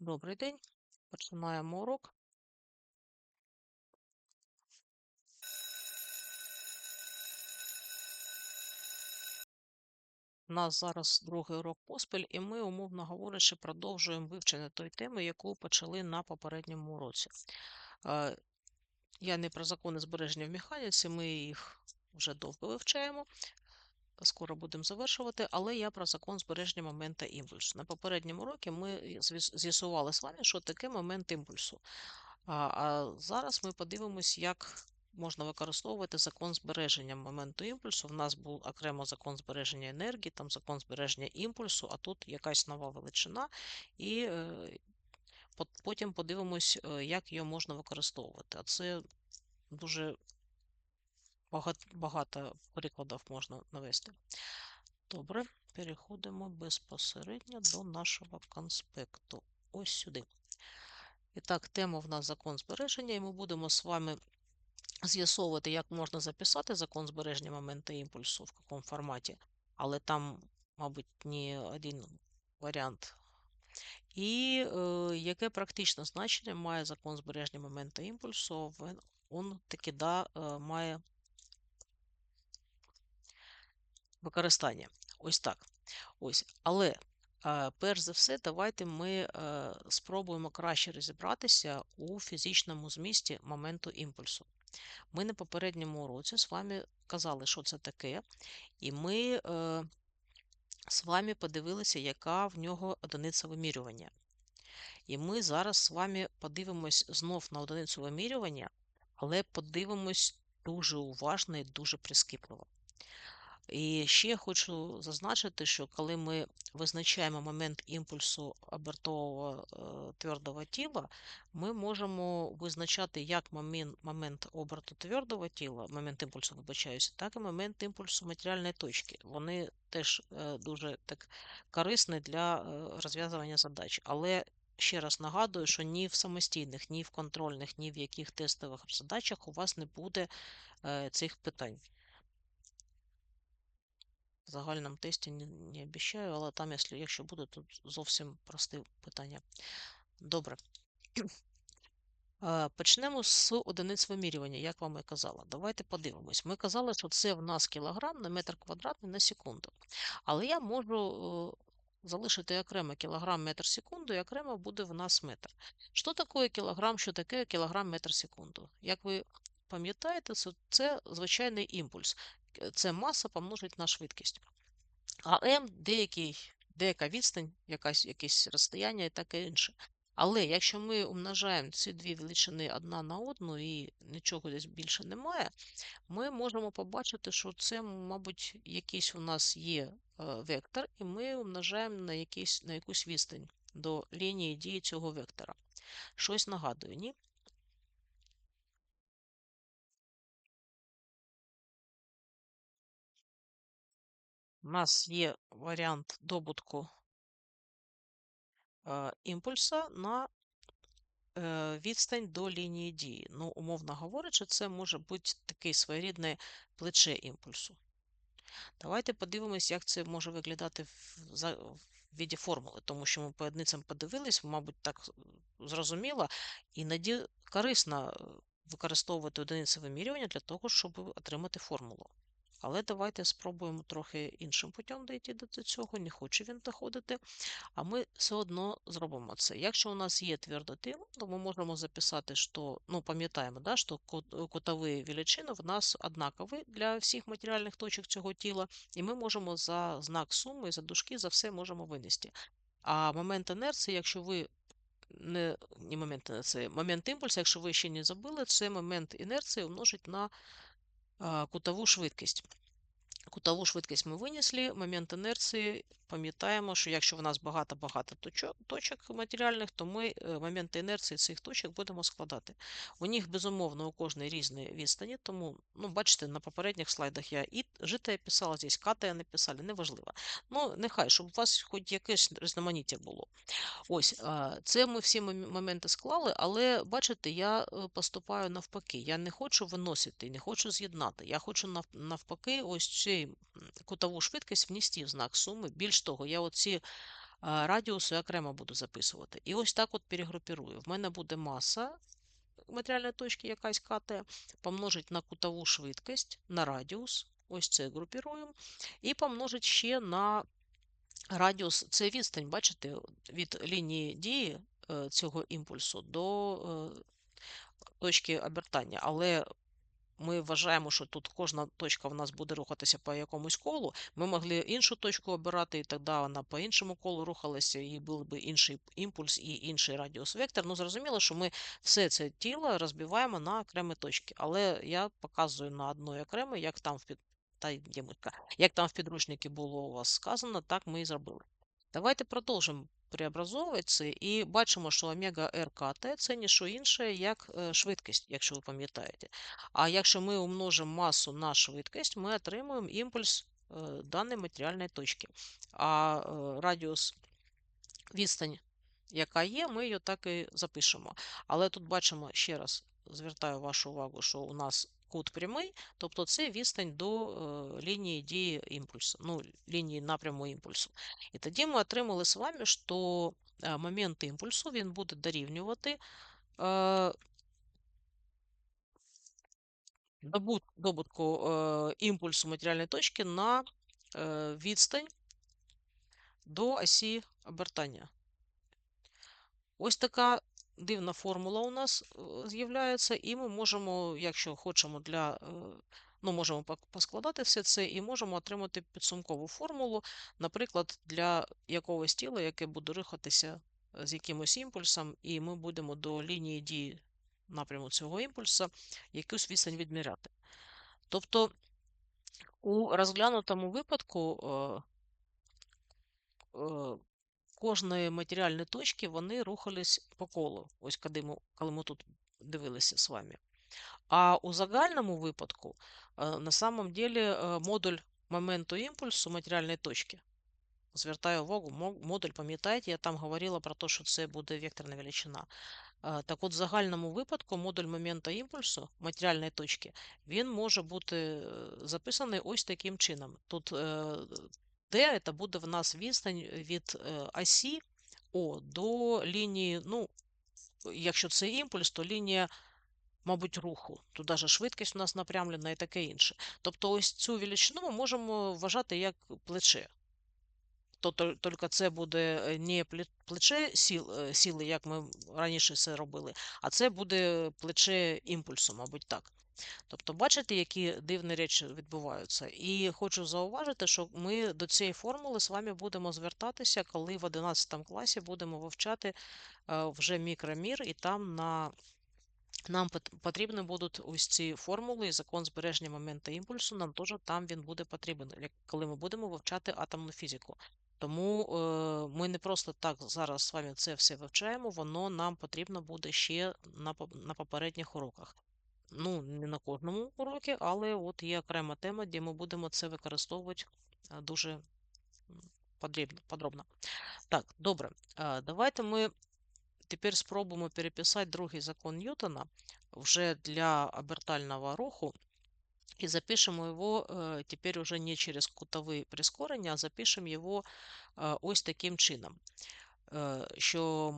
Добрий день. Починаємо урок. У нас зараз другий урок поспіль, і ми, умовно говорячи, продовжуємо вивчення тої теми, яку почали на попередньому уроці. Е, Я не про закони збереження в механіці, ми їх вже довго вивчаємо. Скоро будемо завершувати, але я про закон збереження момента імпульсу. На попередньому уроці ми з'ясували з вами, що таке момент імпульсу. А, а зараз ми подивимось, як можна використовувати закон збереження моменту імпульсу. В нас був окремо закон збереження енергії, там закон збереження імпульсу, а тут якась нова величина. І е, потім подивимось, е, як його можна використовувати. А це дуже багато, прикладів можна навести. Добре, переходимо безпосередньо до нашого конспекту. Ось сюди. І так, тема в нас закон збереження, і ми будемо з вами з'ясовувати, як можна записати закон збереження моменту імпульсу, в якому форматі, але там, мабуть, не один варіант. І е, яке практичне значення має закон збереження моменту імпульсу, він, він таки да, е, має використання. Ось так. Ось. Але е, перш за все, давайте ми е, спробуємо краще розібратися у фізичному змісті моменту імпульсу. Ми на попередньому уроці з вами казали, що це таке, і ми е, з вами подивилися, яка в нього одиниця вимірювання. І ми зараз з вами подивимось знов на одиницю вимірювання, але подивимось дуже уважно і дуже прискіпливо. І ще хочу зазначити, що коли ми визначаємо момент імпульсу обертового е, твердого тіла, ми можемо визначати як момент, момент оберту твердого тіла, момент імпульсу, вибачаюся, так і момент імпульсу матеріальної точки. Вони теж е, дуже так корисні для е, розв'язування задач. Але ще раз нагадую, що ні в самостійних, ні в контрольних, ні в яких тестових задачах у вас не буде цих питань. Загальному тесті не, обіцяю, але там, якщо, буде, то зовсім просте питання. Добре. Почнемо з одиниць вимірювання, як вам і казала. Давайте подивимось. Ми казали, що це в нас кілограм на метр квадратний на секунду. Але я можу е, залишити окремо кілограм метр секунду, і окремо буде в нас метр. Що таке кілограм, що таке кілограм метр секунду? Як ви пам'ятаєте, це звичайний імпульс. Е, Це маса помножить на швидкість. А М деякий, деяка відстань, якась, якесь розстояння і таке інше. Але якщо ми умножаємо ці дві величини одна на одну і нічого десь більше немає, ми можемо побачити, що це, мабуть, якийсь у нас є е, вектор, і ми умножаємо на, якийсь, на якусь відстань до лінії дії цього вектора. Щось нагадую, ні? У нас є варіант добутку е, імпульса на е, відстань до лінії дії. Ну, умовно говорячи, це може бути такий своєрідне плече імпульсу. Давайте подивимось, як це може виглядати в, віді формули, тому що ми по одиницям подивились, мабуть, так зрозуміло, іноді корисно е, використовувати одиниці вимірювання для того, щоб отримати формулу. Але давайте спробуємо трохи іншим путем дійти до цього, не хоче він доходити. А ми все одно зробимо це. Якщо у нас є тверде тіло, то ми можемо записати, що, ну, пам'ятаємо, да, що кутові величини в нас однакові для всіх матеріальних точок цього тіла, і ми можемо за знак суми, за дужки, за все можемо винести. А момент інерції, якщо ви не, не момент інерції, момент імпульсу, якщо ви ще не забули, це момент інерції умножить на а, кутову швидкість. Кутову швидкість ми винесли, момент інерції пам'ятаємо, що якщо в нас багато-багато точок, матеріальних, то ми е, моменти інерції цих точок будемо складати. У них, безумовно, у кожної різні відстані, тому, ну, бачите, на попередніх слайдах я і життя писала, здесь ката написали, неважливо. Ну, нехай, щоб у вас хоч якесь різноманіття було. Ось, це ми всі моменти склали, але бачите, я е, поступаю навпаки. Я не хочу виносити, не хочу з'єднати. Я хочу навпаки, ось цю кутову швидкість внести в знак суми. Більш того, я оці радіуси окремо буду записувати. І ось так от перегрупірую. В мене буде маса матеріальної точки, якась КТ, помножить на кутову швидкість, на радіус, ось це групіруємо, і помножить ще на радіус, це відстань, бачите, від лінії дії е, цього імпульсу до е, точки обертання. Але ми вважаємо, що тут кожна точка в нас буде рухатися по якомусь колу. Ми могли іншу точку обирати, і тоді вона по іншому колу рухалася, і був би інший імпульс і інший радіус вектор. Ну, зрозуміло, що ми все це тіло розбиваємо на окремі точки. Але я показую на одної окремій, як там в під... Та, як там в підручнику було у вас сказано, так ми і зробили. Давайте продовжимо преобразовувати це і бачимо, що омега РКТ це не що інше, як е, швидкість, якщо ви пам'ятаєте. А якщо ми умножимо масу на швидкість, ми отримуємо імпульс е, даної матеріальної точки. А е, радіус відстань, яка є, ми її так і запишемо. Але тут бачимо ще раз, звертаю вашу увагу, що у нас кут прямий, тобто це відстань до е, лінії дії імпульсу, ну, лінії напряму імпульсу. І тоді ми отримали з вами, що е, момент імпульсу він буде дорівнювати е, добутку імпульсу матеріальної точки на відстань до осі обертання. Ось така дивна формула у нас е, з'являється, і ми можемо, якщо хочемо для, е, ну, можемо поскладати все це і можемо отримати підсумкову формулу, наприклад, для якогось тіла, яке буде рухатися з якимось імпульсом, і ми будемо до лінії дії напряму цього імпульсу якусь відстань відміряти. Тобто у розглянутому випадку е, кожної матеріальної точки вони рухались по колу, ось коли ми, коли ми тут дивилися з вами. А у загальному випадку, э, на самом деле, э, модуль моменту імпульсу матеріальної точки. Звертаю увагу, модуль, пам'ятаєте, я там говорила про те, що це буде векторна величина. Так от, в загальному випадку, модуль моменту імпульсу матеріальної точки, він може бути э, записаний ось таким чином. Тут D це буде в нас відстань від осі О до лінії, ну, якщо це імпульс, то лінія, мабуть, руху. Тут навіть швидкість у нас напрямлена і таке інше. Тобто, ось цю величину ми можемо вважати як плече. То тільки це буде е, не плече е, сіли, як ми раніше це робили, а це буде плече імпульсу, мабуть, так. Тобто, бачите, які дивні речі відбуваються. І хочу зауважити, що ми до цієї формули з вами будемо звертатися, коли в 11 класі будемо вивчати е, вже мікромір, і там на нам потрібні будуть ось ці формули закон збереження моменту імпульсу, нам теж там він буде потрібен, коли ми будемо вивчати атомну фізику. Тому е, ми не просто так зараз з вами це все вивчаємо, воно нам потрібно буде ще на на попередніх уроках. Ну, не на кожному уроці, але от є окрема тема, де ми будемо це використовувати дуже подробно. Так, добре. Давайте ми тепер спробуємо переписати другий закон Ньютона вже для обертального руху. І запишемо його э, тепер уже не через кутові прискорення, а запишемо його ось таким чином, э, що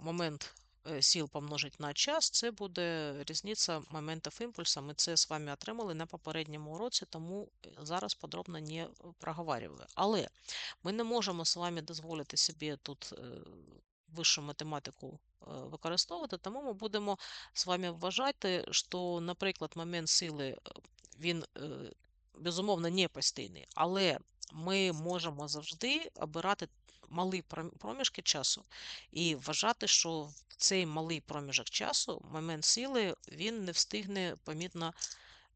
момент Э, сіл помножить на час, це буде різниця моментів імпульсу. Ми це з вами отримали на попередньому уроці, тому е, зараз подробно не проговорюю. Але ми не можемо з вами дозволити собі тут е, вищу математику е, використовувати, тому ми будемо з вами вважати, що, наприклад, момент сили він безумовно не постійний, але ми можемо завжди обирати малі проміжки часу і вважати, що цей малий проміжок часу, момент сили, він не встигне помітно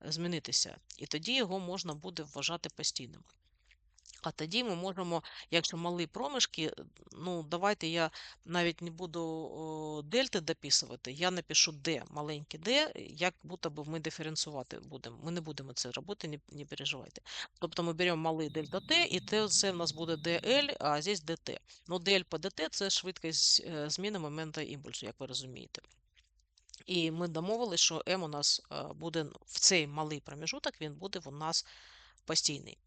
змінитися. І тоді його можна буде вважати постійним. А тоді ми можемо, якщо малі проміжки, ну давайте я навіть не буду дельти дописувати, я напишу D, маленький D, як будто би ми диференціювати будемо. Ми не будемо це робити, не, не переживайте. Тобто ми беремо малий дельта T, і це в нас буде DL, а здесь DT. Ну, DL по DT це швидкість е, зміни моменту імпульсу, як ви розумієте. І ми домовилися, що M у нас е, буде в цей малий проміжуток, він буде у нас постійний.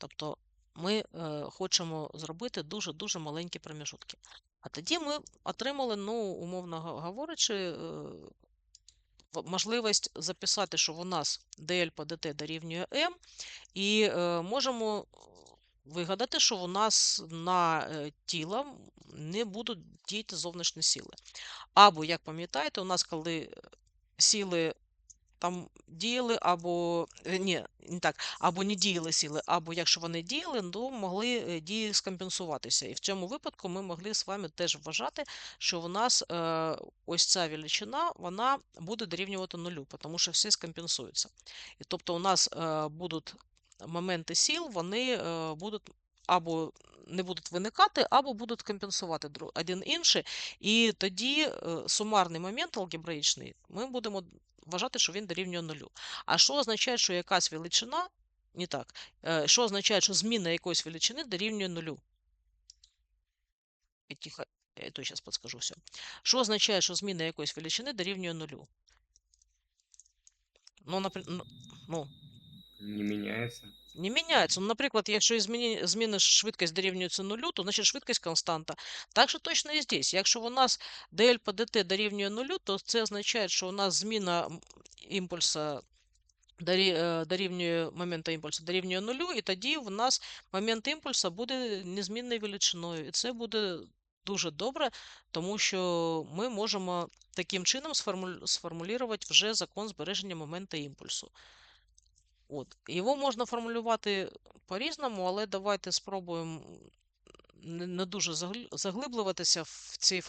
Тобто ми е, хочемо зробити дуже-дуже маленькі проміжутки. А тоді ми отримали, ну, умовно говорячи, е, можливість записати, що у нас dl по dt дорівнює m, і е, можемо вигадати, що у нас на тіло не будуть діяти зовнішні сили. Або, як пам'ятаєте, у нас, коли сили там діяли, або е, ні, не так, або не діяли сили, або якщо вони діяли, то могли е, дії скомпенсуватися. І в цьому випадку ми могли з вами теж вважати, що в нас е, ось ця величина вона буде дорівнювати нулю, тому що все скомпенсується. І тобто у нас будуть моменти сіл, вони будуть або не будуть виникати, або будуть компенсувати один інший. І тоді сумарний момент алгебраїчний ми будемо вважати, що він дорівнює нулю. А що означає, що якась величина, не так, е, що означає, що зміна якоїсь величини дорівнює нулю? Тихо, я то зараз підскажу все. Що означає, що зміна якоїсь величини дорівнює нулю? Ну, наприклад, ну, Не міняється. не міняється. Ну, наприклад, якщо зміни, зміни швидкість дорівнюється нулю, то значить швидкість константа. Так що точно і здесь. Якщо у нас dl по dt дорівнює нулю, то це означає, що у нас зміна імпульса дорівнює моменту імпульсу дорівнює нулю, і тоді в нас момент імпульсу буде незмінною величиною. І це буде дуже добре, тому що ми можемо таким чином сформулювати вже закон збереження моменту імпульсу. От. Його можна формулювати по-різному, але давайте спробуємо не дуже заглиблюватися в ці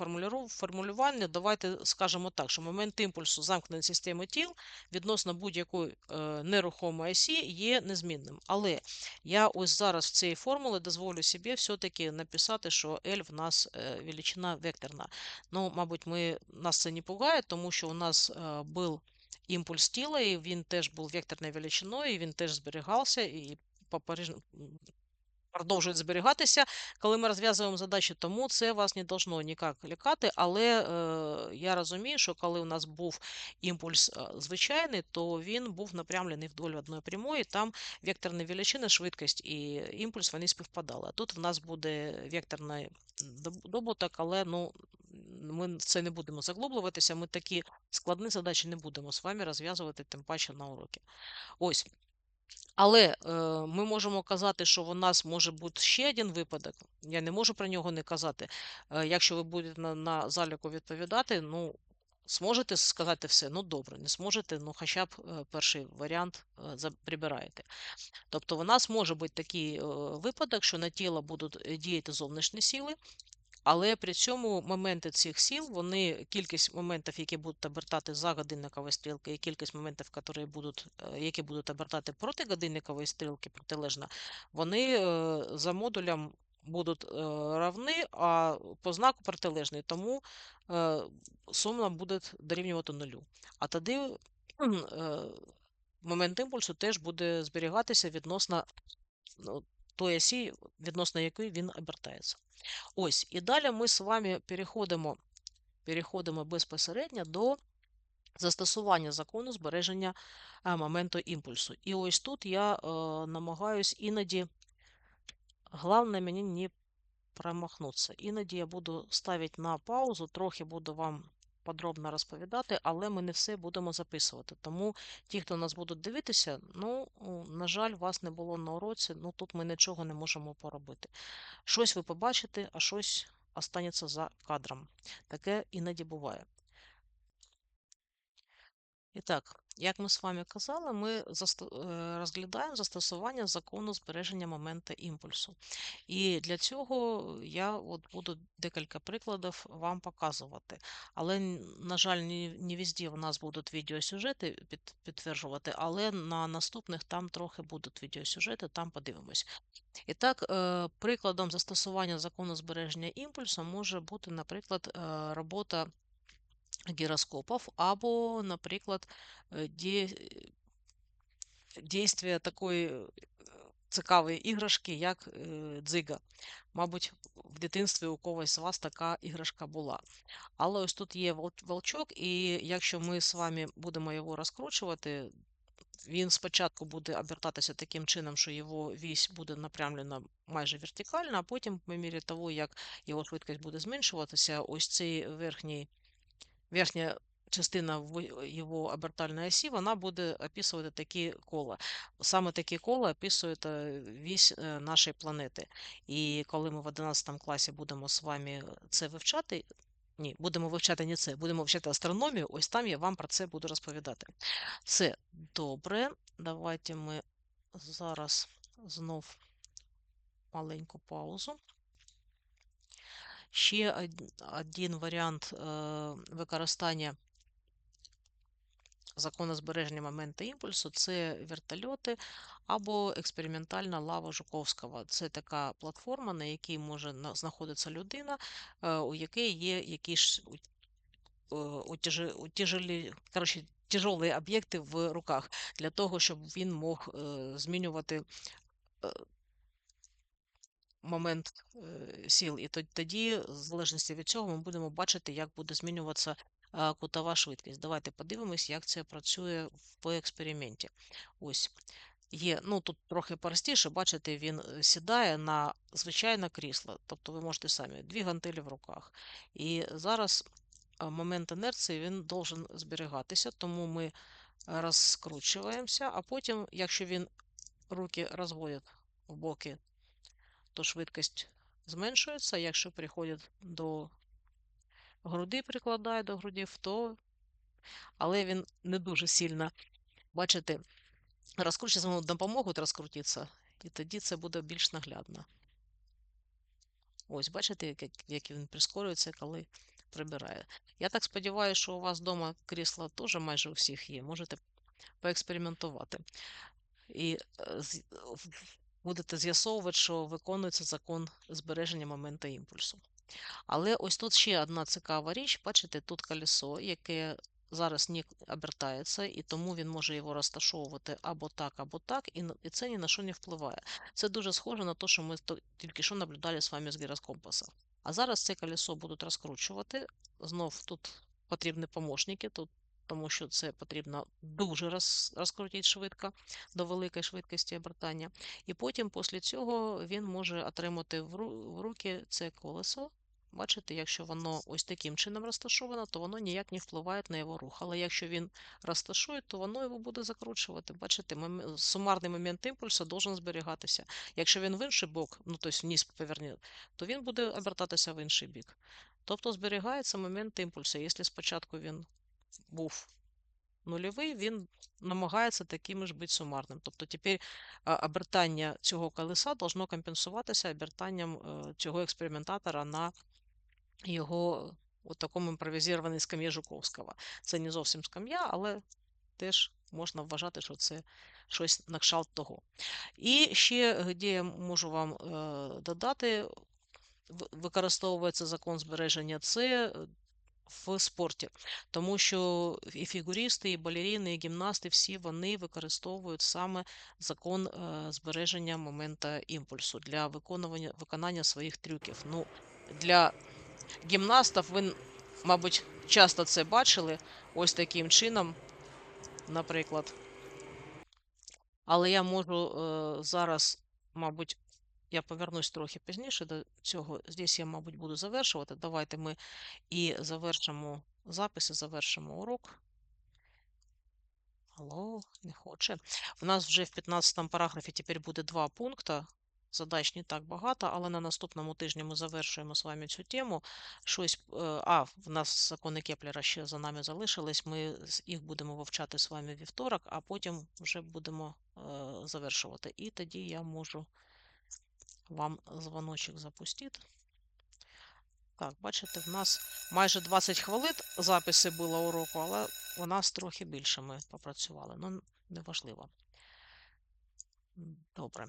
формулювання. Давайте скажемо так, що момент імпульсу замкненої системи тіл відносно будь-якої е, нерухомої осі є незмінним. Але я ось зараз в цій формулі дозволю собі все-таки написати, що L в нас е, величина векторна. Ну, мабуть, ми, нас це не пугає, тому що у нас е, був імпульс тіла, і він теж був векторною величиною, і він теж зберігався, і продовжують зберігатися, коли ми розв'язуємо задачі, тому це вас не должно ніяк лякати. Але е, я розумію, що коли у нас був імпульс е, звичайний, то він був напрямлений вдоль одної прямої, там векторні величини, швидкість і імпульс вони співпадали. А тут в нас буде векторний добуток, але ну. Ми це не будемо заглублюватися, ми такі складні задачі не будемо з вами розв'язувати, тим паче на уроки. Ось. Але е, ми можемо казати, що у нас може бути ще один випадок. Я не можу про нього не казати. Е, якщо ви будете на, на заліку відповідати, ну, зможете сказати все, ну добре, не зможете, ну хоча б е, перший варіант е, прибираєте. Тобто у нас може бути такий е, випадок, що на тіло будуть діяти зовнішні сили, але при цьому моменти цих сіл, вони кількість моментів, які будуть обертати за годинникової стрілки, і кількість моментів, які будуть е, які будуть обертати проти годинникової стрілки, протилежно, вони е, за модулем будуть е, равні, а по знаку протилежний. Тому сума буде дорівнювати нулю. А тоді момент імпульсу теж буде зберігатися відносно тої осі, відносно якої він обертається. Ось, і далі ми з вами переходимо переходимо безпосередньо до застосування закону збереження моменту імпульсу. І ось тут я е, намагаюсь іноді, головне мені не промахнутися. Іноді я буду ставити на паузу, трохи буду вам подробно розповідати, але ми не все будемо записувати. Тому ті, хто нас будуть дивитися, ну, на жаль, вас не було на уроці, ну тут ми нічого не можемо поробити. Щось ви побачите, а щось останеться за кадром. Таке іноді буває. І так, як ми з вами казали, ми е, розглядаємо застосування закону збереження моменту імпульсу. І для цього я от буду декілька прикладів вам показувати. Але, на жаль, не, везде у нас будуть відеосюжети під, підтверджувати, але на наступних там трохи будуть відеосюжети, там подивимось. І так, е, прикладом застосування закону збереження імпульсу може бути, наприклад, е, робота гіроскопів, або, наприклад, е, такої цікавої іграшки, як дзига. Мабуть, в дитинстві у когось з вас така іграшка була. Але ось тут є волчок, і якщо ми з вами будемо його розкручувати, він спочатку буде обертатися таким чином, що його вісь буде напрямлена майже вертикально, а потім, по мірі того, як його швидкість буде зменшуватися, ось цей верхній, верхня частина його обертальної осі, вона буде описувати такі кола. Саме такі кола описує е, вісь е, нашої планети. І коли ми в 11 класі будемо з вами це вивчати, ні, будемо вивчати не це, будемо вивчати астрономію, ось там я вам про це буду розповідати. Це добре. Давайте ми зараз знов маленьку паузу. Ще один варіант е, використання закону збереження моменту імпульсу це вертольоти або експериментальна лава Жуковського. Це така платформа, на якій може знаходитися людина, е, у якій є якісь е, утяжелі, коротше, тяжелі об'єкти в руках для того, щоб він мог е, змінювати момент е, сіл. І тоді, в залежності від цього, ми будемо бачити, як буде змінюватися е, кутова швидкість. Давайте подивимось, як це працює в експерименті. Ось. Є, ну тут трохи простіше, бачите, він е, сідає на звичайне крісло. Тобто ви можете самі дві гантелі в руках. І зараз момент інерції він должен зберігатися, тому ми розкручуємося, а потім, якщо він руки розводить в боки, то швидкість зменшується. Якщо приходить до груди, прикладає до грудів, то але він не дуже сильно, бачите, розкручується йому допомогуть розкрутитися, і тоді це буде більш наглядно. Ось, бачите, як, він прискорюється, коли прибирає. Я так сподіваюся, що у вас вдома крісла теж майже у всіх є. Можете поекспериментувати. І е, будете з'ясовувати, що виконується закон збереження моменту імпульсу. Але ось тут ще одна цікава річ. Бачите, тут колесо, яке зараз не обертається, і тому він може його розташовувати або так, або так, і, це ні на що не впливає. Це дуже схоже на те, що ми тільки що наблюдали з вами з гіроскомпаса. А зараз це колесо будуть розкручувати. Знов тут потрібні помощники, тут, тому що це потрібно дуже роз, розкрутити швидко до великої швидкості обертання. І потім, після цього, він може отримати в, ру- в руки це колесо. Бачите, якщо воно ось таким чином розташовано, то воно ніяк не впливає на його рух. Але якщо він розташує, то воно його буде закручувати. Бачите, сумарний момент імпульсу должен зберігатися. Якщо він в інший бок, ну тобто вниз поверне, то він буде обертатися в інший бік. Тобто зберігається момент імпульсу. Якщо спочатку він був нульовий, він намагається таким ж бути сумарним. Тобто тепер обертання цього колеса должно компенсуватися обертанням е, цього експериментатора на його у такому імпровізованій скам'ї Жуковського. Це не зовсім скам'я, але теж можна вважати, що це щось на кшталт того. І ще, де я можу вам е, додати, використовується закон збереження, це в спорті, тому що і фігуристи, і балеріни, і гімнасти, всі вони використовують саме закон е, збереження момента імпульсу для виконування виконання своїх трюків. Ну, для гімнастів ви, мабуть, часто це бачили ось таким чином, наприклад. Але я можу е, зараз, мабуть, я повернусь трохи пізніше до цього. Здесь я, мабуть, буду завершувати. Давайте ми і завершимо запис, і завершимо урок. Алло, не хоче. У нас вже в 15 параграфі тепер буде два пункти. Задач не так багато, але на наступному тижні ми завершуємо з вами цю тему. Щось, е, а, в нас закони Кеплера ще за нами залишились. Ми їх будемо вивчати з вами вівторок, а потім вже будемо е, завершувати. І тоді я можу вам дзвоночок запустити. Так, бачите, в нас майже 20 хвилин записи було уроку, але у нас трохи більше ми попрацювали. Ну, неважливо. Добре.